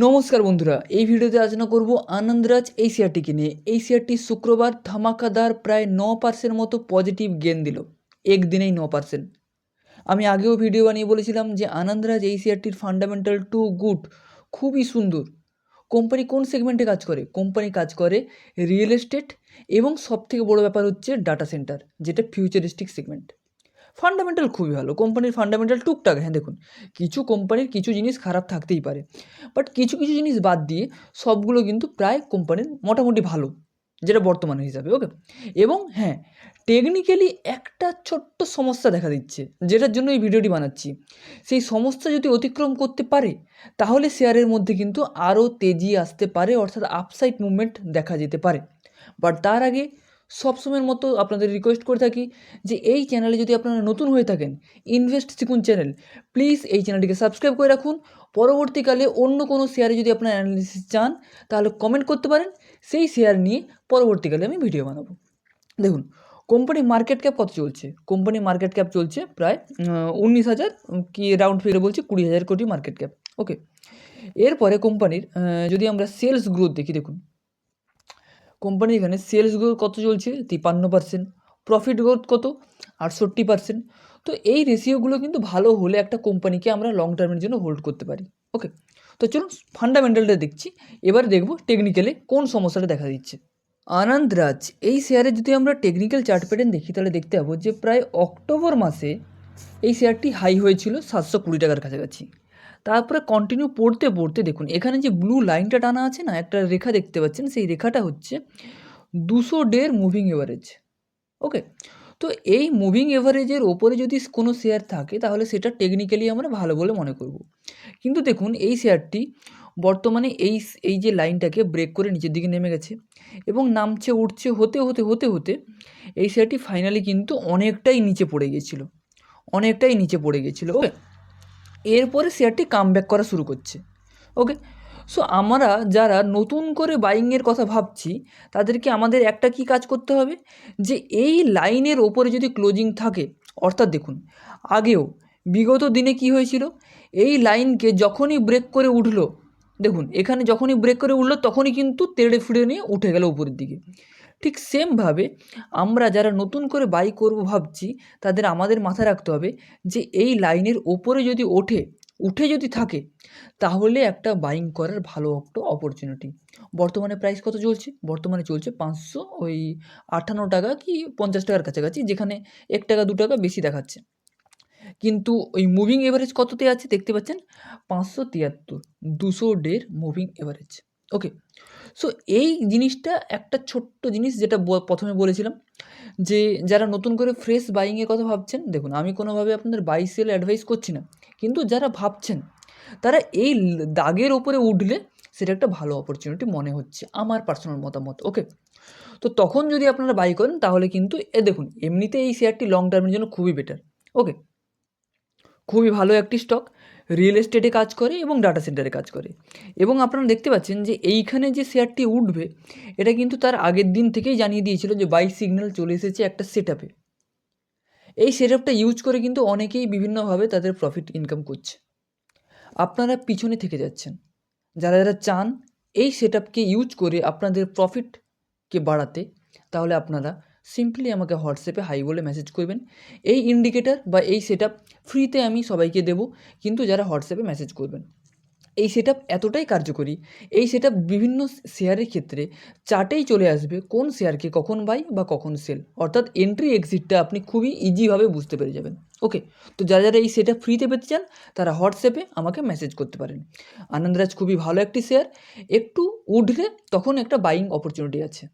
নমস্কার বন্ধুরা, এই ভিডিওতে আলোচনা করব আনন্দরাজ এই শেয়ারটিকে নিয়ে। এই শেয়ারটি শুক্রবার ধামাকাদার প্রায় ন পার্সেন্ট মতো পজিটিভ গেন দিল, একদিনেই ন পার্সেন্ট আমি আগেও ভিডিও বানিয়ে বলেছিলাম যে আনন্দরাজ এই শেয়ারটির ফান্ডামেন্টাল টু গুড খুবই সুন্দর। কোম্পানি কোন সেগমেন্টে কাজ করে? কোম্পানি কাজ করে রিয়েল এস্টেট এবং সবথেকে বড় ব্যাপার হচ্ছে ডাটা সেন্টার যেটা ফিউচারিস্টিক সেগমেন্ট ফান্ডামেন্টাল খুবই ভালো। কোম্পানির ফান্ডামেন্টাল টুকটাক হ্যাঁ দেখুন, কিছু কোম্পানির কিছু জিনিস খারাপ থাকতেই পারে। বাট কিছু কিছু জিনিস বাদ দিয়ে সবগুলো কিন্তু প্রায় কোম্পানির মোটামুটি ভালো, যেটা বর্তমানে হিসাবে ওকে এবং হ্যাঁ টেকনিক্যালি একটা ছোট্ট সমস্যা দেখা দিচ্ছে, যেটার জন্য এই ভিডিওটি বানাচ্ছি। সেই সমস্যা যদি অতিক্রম করতে পারে, তাহলে শেয়ারের মধ্যে কিন্তু আরও তেজি আসতে পারে, অর্থাৎ আপসাইড মুভমেন্ট দেখা যেতে পারে। বাট তার আগে সবসময়ের মতো আপনাদের রিকোয়েস্ট করে থাকি যে এই চ্যানেলে যদি আপনারা নতুন হয়ে থাকেন ইনভেস্ট শিখুন চ্যানেল প্লিজ এই চ্যানেলটিকে সাবস্ক্রাইব করে রাখুন। পরবর্তীকালে অন্য কোনো শেয়ারে যদি আপনারা অ্যানালিসিস চান, তাহলে কমেন্ট করতে পারেন। সেই শেয়ার নিয়ে পরবর্তীকালে আমি ভিডিও বানাবো। দেখুন কোম্পানির মার্কেট ক্যাপ কত চলছে? কোম্পানির মার্কেট ক্যাপ চলছে প্রায় উনিশ হাজার কি রাউন্ড ফিগারে বলছি, কুড়ি হাজার কোটি মার্কেট ক্যাপ ওকে এরপরে কোম্পানির যদি আমরা সেলস গ্রোথ দেখি, দেখুন কোম্পানি এখানে সেলস গ্রোথ কত চলছে? তিপান্ন পার্সেন্ট প্রফিট গ্রোথ কত? আটষট্টি পার্সেন্ট তো এই রেশিওগুলো কিন্তু ভালো হলে একটা কোম্পানিকে আমরা লং টার্মের জন্য হোল্ড করতে পারি। ওকে তো চলুন ফান্ডামেন্টালটা দেখছি। এবার দেখব টেকনিক্যালে কোন সমস্যাটা দেখা দিচ্ছে। আনন্দ রাজ, এই শেয়ারে যদি আমরা টেকনিক্যাল চার্ট প্যাটার্ন দেখি, তাহলে দেখতে পাবো যে প্রায় অক্টোবর মাসে এই শেয়ারটি হাই হয়েছিল সাতশো কুড়ি টাকার কাছাকাছি। তারপরে কন্টিনিউ পড়তে পড়তে দেখুন, এখানে যে ব্লু লাইনটা টানা আছে না, একটা রেখা দেখতে পাচ্ছেন, সেই রেখাটা হচ্ছে দুশো ডের মুভিং এভারেজ ওকে তো এই মুভিং এভারেজের ওপরে যদি কোনো শেয়ার থাকে, তাহলে সেটা টেকনিক্যালি আমরা ভালো বলে মনে করব। কিন্তু দেখুন, এই শেয়ারটি বর্তমানে এই এই যে লাইনটাকে ব্রেক করে নিচের দিকে নেমে গেছে এবং নামছে, উঠছে, হতে হতে হতে হতে এই শেয়ারটি ফাইনালি কিন্তু অনেকটাই নিচে পড়ে গিয়েছিল অনেকটাই নিচে পড়ে গিয়েছিল ওকে এরপরে শেয়ারটি কাম ব্যাক করা শুরু করছে। ওকে সো আমরা যারা নতুন করে বাইংয়ের কথা ভাবছি, তাদেরকে আমাদের একটা কি কাজ করতে হবে? যে এই লাইনের ওপরে যদি ক্লোজিং থাকে, অর্থাৎ দেখুন, আগেও বিগত দিনে কি হয়েছিল? এই লাইনকে যখনই ব্রেক করে উঠল, দেখুন, এখানে যখনই ব্রেক করে উঠল, তখনই কিন্তু তেড়ে ফুড়ে নিয়ে উঠে গেল উপরের দিকে। ঠিক সেমভাবে আমরা যারা নতুন করে বাই করব ভাবছি, তাদের আমাদের মাথায় রাখতে হবে যে এই লাইনের ওপরে যদি ওঠে, উঠে যদি থাকে, তাহলে একটা বাইং করার ভালো একটা অপরচুনিটি বর্তমানে প্রাইস কত চলছে? বর্তমানে চলছে পাঁচশো ওই আটান্ন টাকা কি পঞ্চাশ টাকার কাছাকাছি, যেখানে এক টাকা, দু টাকা বেশি দেখাচ্ছে। কিন্তু ওই মুভিং এভারেজ কততে আছে দেখতে পাচ্ছেন? পাঁচশো তিয়াত্তর, দুশো ডের মুভিং এভারেজ ওকে সো এই জিনিসটা একটা ছোট্ট জিনিস যেটা প্রথমে বলেছিলাম যে, যারা নতুন করে ফ্রেশ বাইংয়ের কথা ভাবছেন, দেখুন, আমি কোনোভাবে আপনাদের বাই সেল অ্যাডভাইস করছি না, কিন্তু যারা ভাবছেন, তারা এই দাগের ওপরে উঠলে সেটা একটা ভালো অপরচুনিটি মনে হচ্ছে, আমার পার্সোনাল মতামত ওকে তো তখন যদি আপনারা বাই করেন, তাহলে কিন্তু, এ দেখুন এমনিতে এই শেয়ারটি লং টার্মের জন্য খুবই বেটার ওকে খুবই ভালো একটি স্টক রিয়েল এস্টেটে কাজ করে এবং ডাটা সেন্টারে কাজ করে। এবং আপনারা দেখতে পাচ্ছেন যে এইখানে যে শেয়ারটি উঠবে, এটা কিন্তু তার আগের দিন থেকেই জানিয়ে দিয়েছিল যে বাই সিগন্যাল চলে এসেছে একটা সেট এই সেট আপটা ইউজ করে কিন্তু অনেকেই বিভিন্নভাবে তাদের প্রফিট ইনকাম করছে। আপনারা পিছনে থেকে যাচ্ছেন। যারা যারা চান এই সেট ইউজ করে আপনাদের প্রফিটকে বাড়াতে, তাহলে আপনারা সিম্পলি আমাকে হোয়াটসঅ্যাপে হাই বলে মেসেজ করবেন। এই ইন্ডিকেটার বা এই সেট ফ্রিতে আমি সবাইকে দেব, কিন্তু যারা হোয়াটসঅ্যাপে মেসেজ করবেন। এই সেট এতটাই কার্যকরী। এই সেট বিভিন্ন শেয়ারের ক্ষেত্রে চার্টেই চলে আসবে কোন শেয়ারকে কখন বাই বা কখন সেল অর্থাৎ এন্ট্রি এক্সিটটা আপনি খুবই ইজিভাবে বুঝতে পেরে যাবেন। ওকে তো যারা যারা এই সেট ফ্রিতে পেতে চান, তারা হোয়াটসঅ্যাপে আমাকে মেসেজ করতে পারেন। আনন্দরাজ খুবই ভালো একটি শেয়ার একটু উঠলে তখন একটা বাইং অপরচুনিটি আছে।